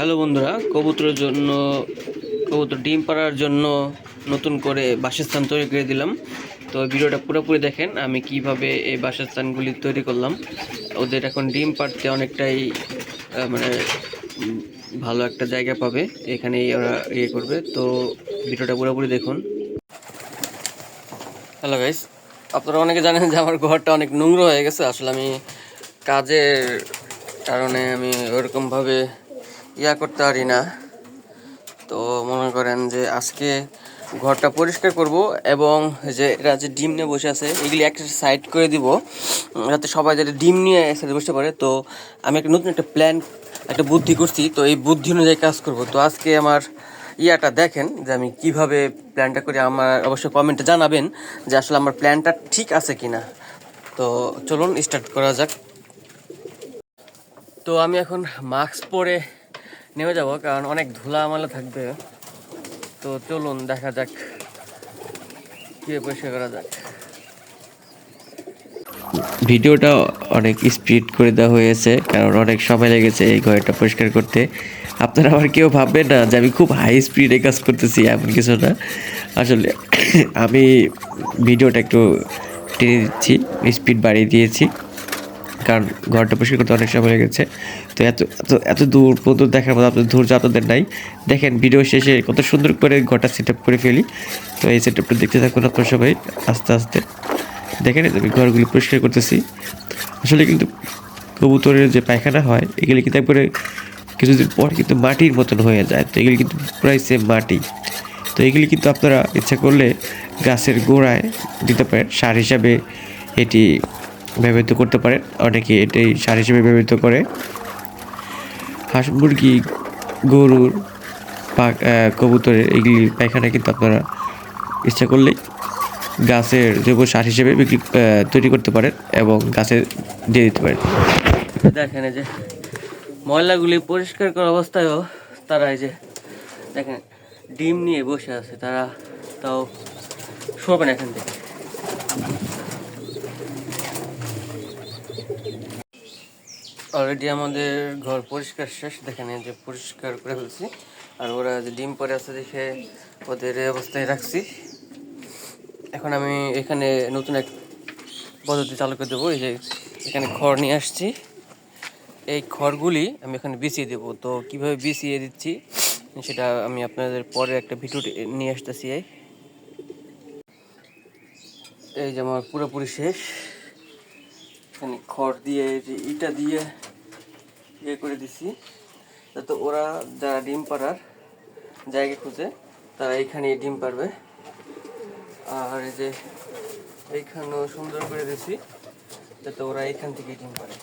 Hello বন্ধুরা, কবুতরের জন্য, কবুতর ডিম পাড়ার জন্য নতুন করে বাসস্থান তৈরি করে দিলাম। তো ভিডিওটা পুরোপুরি দেখেন, আমি কীভাবে এই বাসস্থানগুলি তৈরি করলাম। ওদের এখন ডিম পাড়তে অনেকটাই মানে ভালো একটা জায়গা পাবে, এখানেই ওরা ইয়ে করবে। তো ভিডিওটা পুরোপুরি দেখুন। হ্যালো গাইস, আপনারা অনেকে জানেন যে আমার ঘরটা অনেক নোংরা হয়ে গেছে। আসলে আমি কাজের কারণে আমি ওরকমভাবে ইয়া করতে পারি না। তো মনে করেন যে আজকে ঘরটা পরিষ্কার করব এবং যে এরা যে ডিম নিয়ে বসে আছে, এগুলি একটা সাইড করে দিব। যাতে সবাই যাতে ডিম নিয়ে একসাথে বসতে পারে। তো আমি একটা নতুন একটা প্ল্যান একটা বুদ্ধি করছি। তো এই বুদ্ধি অনুযায়ী কাজ করব। তো আজকে আমার ইয়াটা দেখেন যে আমি কীভাবে প্ল্যানটা করি। আমার অবশ্যই কমেন্টে জানাবেন যে আসলে আমার প্ল্যানটা ঠিক আছে কি না তো চলুন স্টার্ট করা যাক। তো আমি এখন মাস্ক পরে নেমে যাব, কারণ অনেক ধুলা আমালা থাকবে। তো চলুন, দেখা যাক কীভাবে পরিষ্কার করা যাক। ভিডিওটা অনেক স্পিড করে দেওয়া হয়েছে, কারণ অনেক সময় লেগেছে এই ঘরটা পরিষ্কার করতে। আপনারা আবার কেউ ভাববেন না যে আমি খুব হাই স্পিডে কাজ করতেছি, এমন কিছু না। আসলে আমি ভিডিওটা একটু টেনে দিচ্ছি স্পিড বাড়িয়ে দিয়েছি। কারণ ঘরটা পরিষ্কার করতে অনেক সময় হয়ে গেছে। তো এত এত এত দূর পর্যন্ত দেখার মতো আপনাদের ধৈর্য আপনাদের নাই। দেখেন ভিডিও শেষে কত সুন্দর করে ঘরটা সেট করে ফেলি। তো এই সেট আপটা দেখতে থাকুন আপনার সবাই, আস্তে আস্তে। দেখেন আমি ঘরগুলি পরিষ্কার করতেছি। আসলে কিন্তু কবুতরের যে পায়খানা হয়, এগুলি কিন্তু একবারে কিছুদিন পর কিন্তু মাটির মতন হয়ে যায়। তো এগুলি কিন্তু প্রায় সেম মাটি। তো এগুলি কিন্তু আপনারা ইচ্ছা করলে গাছের গোড়ায় দিতে পারেন। সার হিসাবে এটি ব্যবহৃত করতে পারেন অনেকে এটাই সার হিসেবে ব্যবহৃত করে। হাঁস, মুরগি গরুর কবুতরের এগুলি পায়খানা কিন্তু আপনারা ইচ্ছা করলেই গাছের জৈব সার হিসেবে বিক্রি তৈরি করতে পারেন এবং গাছে দিয়ে দিতে পারেন। দেখেন যে ময়লাগুলি পরিষ্কার করা অবস্থায়ও তারা এই যে দেখেন, ডিম নিয়ে বসে আছে। তারা তাও শোবেন এখান থেকে। অলরেডি আমাদের ঘর পরিষ্কার শেষ। দেখেন যে পরিষ্কার করে ফেলছি। আর ওরা যে ডিম পরে আছে দেখে ওদের অবস্থায় রাখছি। এখন আমি এখানে নতুন এক পদ্ধতি চালু করে দেবো। এই যে এখানে খড় নিয়ে আসছি। এই খড়গুলি আমি এখানে বিছিয়ে দেবো। তো কীভাবে বিছিয়ে দিচ্ছি সেটা আমি আপনাদের পরে একটা ভিডিও নিয়ে আসতেছি। এই যে আমার পুরোপুরি শেষ। এখানে খড় দিয়ে যে ইটা দিয়ে ইয়ে করে দিছি, যাতে ওরা যারা ডিম পাড়ার জায়গা খুঁজে, তারা এখানে ডিম পারবে আর এই যে এইখানেও সুন্দর করে দিছি, যাতে ওরা এখান থেকে ডিম পারে